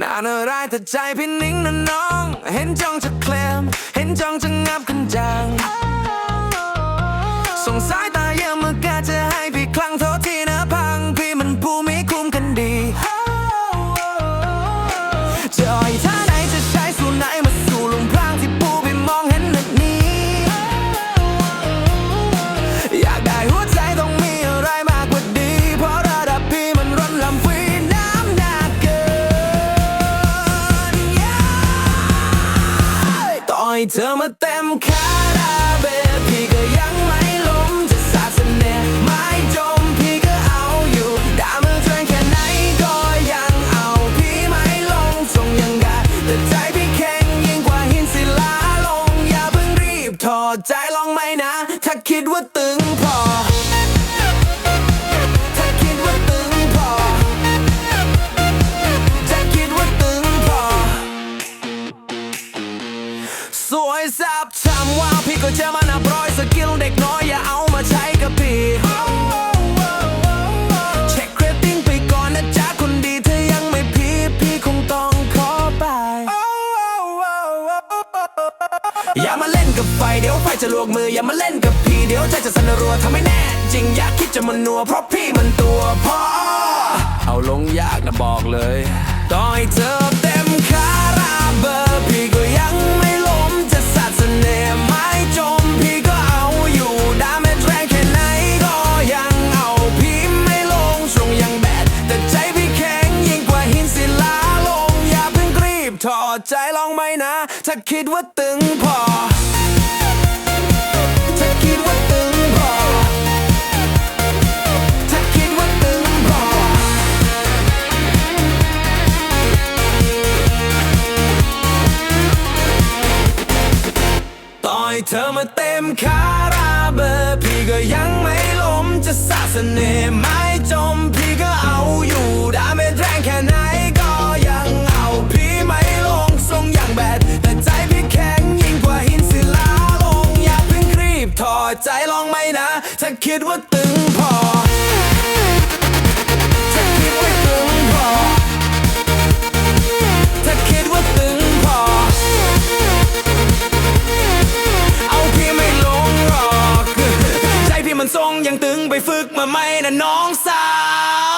น่าน่าร้ายแต่ใจพี่นิ่งนะน้อง เห็นจ้องจะเคลมเห็นจ้องจะงับกันจังส่งสาย อให้เธอมาเต็มคาราเบลพี่ก็ยังไม่ล้มจะสาดเสน่ห์ไม่จมพี่ก็เอาอยู่ด่ามือเทรงแค่ไหนก็ยังเอาพี่ไม่ลงทรงยังได้แต่ใจพี่แข็งยิ่งกว่าหินศิลาลงอย่าเพิ่งรีบถอดใจลองไหมนะ ถ้าคิดว่าตึงพอ สวยแซบช้ำว่าพี่ก็จะมานับร้อยสกิลเด็กน้อยอย่าเอามาใช้กับพี่เช็คเรตติ้งไปก่อนนะจ๊ะคนดีถ้ายังไม่พีพี่คงต้องขอไป อย่ามาเล่นกับไฟเดี๋ยวไฟจะลวกมือ อย่ามาเล่นกับพี่เดี๋ยวใจจะสั่นรัวทำไม่แน่ จริงอยากคิดจะมันนัวเพราะพี่มันตัวพ่อเอาลงยากนะบอกเลยต่อให้เธอเต็ ถ้าคิดว่าตึงพอถ้าคิดว่าตึงพอถ้าคิดว่าตึงพอต่อยเธอมาเต็มคาราเบอร์พี่ก็ยังไม่ล้มจะสาดเสน่ห์ไม่จมพี่ก็เอาอยู่ดาเมจแรงแค่ไหน อใจลองไหมนะ ถ้าคิดว่าตึงพอ ถ้าคิดว่าตึงพอ ถ้าคิดว่าตึงพอ เอาพี่ไม่ลงรอกใจพี่มันทรงยังตึงไปฝึกมาไหมนะน้องสาว